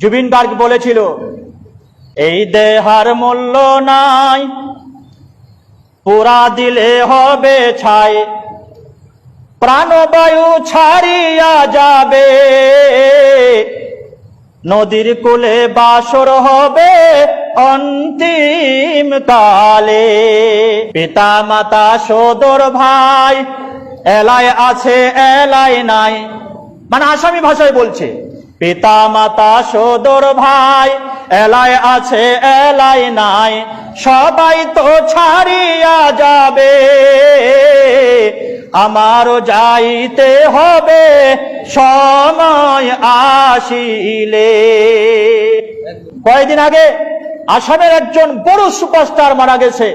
জুবিন গার্গ বলেছিল, এই দেহার মূল্য নাই, পুরা দিলে হবে ছাই, প্রাণবায়ু ছাড়িয়া যাবে, নদীর কূলে বাসর হবে অন্তিম কালে। পিতা মাতা সদর ভাই এলায় আছে এলায় নাই। মানে আসামি ভাষায় বলছে। পিতা মাতা সদর ভাই এলায় আছে এলায় নাই, সবাই তো ছাড়িয়া যাবে। আমারও যাইতে হবে, সময় আসিলে। কয়েকদিন আগে আসামের একজন বড় সুপারস্টার মারা গেছে।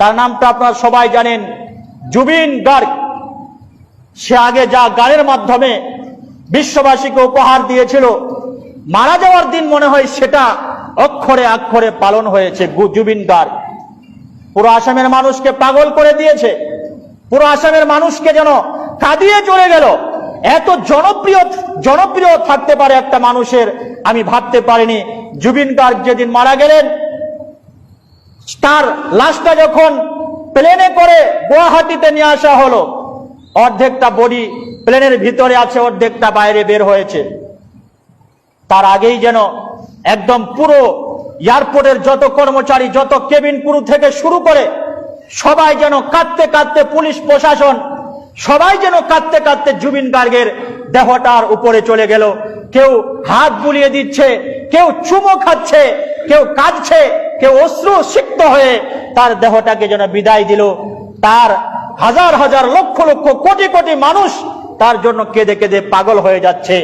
তার নামটা আপনারা সবাই জানেন, জুবিন গার্গ। সে আগে যা গানের মাধ্যমে বিশ্ববাসীকে উপহার দিয়েছিল। মারা যাওয়ার দিন মনে হয় সেটা অক্ষরে অক্ষরে পালন হয়েছে জুবিন পুরো আসামের মানুষকে পাগল করে দিয়েছে। পুরো আসামের মানুষকে যেন কাঁদিয়ে চলে গেল। এত জনপ্রিয় জনপ্রিয় থাকতে পারে একটা মানুষের, আমি ভাবতে পারিনি। জুবিন গার্গ যেদিন মারা গেলেন, তার লাশটা যখন প্লেনে করে গুয়াহাটিতে নিয়ে আসা হলো অর্ধেকটা বডি প্লেনের ভিতরে আছে, অর্ধেকটা বাইরে বের হয়েছে। তার আগেই যেন একদম পুরো এয়ারপোর্টের যত কর্মচারী, যত কেবিন ক্রু থেকে শুরু করে সবাই যেন কাঁদতে কাঁদতে পুলিশ প্রশাসন, সবাই যেন কাঁদতে কাঁদতে জুবিন গার্গের দেহটার উপরে চলে গেল। কেউ হাত বুলিয়ে দিচ্ছে, কেউ চুমো খাচ্ছে, কেউ কাঁদছে, কেউ অশ্রু সিক্ত হয়ে তার দেহটাকে যেন বিদায় দিল। তার হাজার হাজার লক্ষ লক্ষ কোটি কোটি মানুষ তার জন্য কেঁদে কেঁদে পাগল হয়ে যাচ্ছে।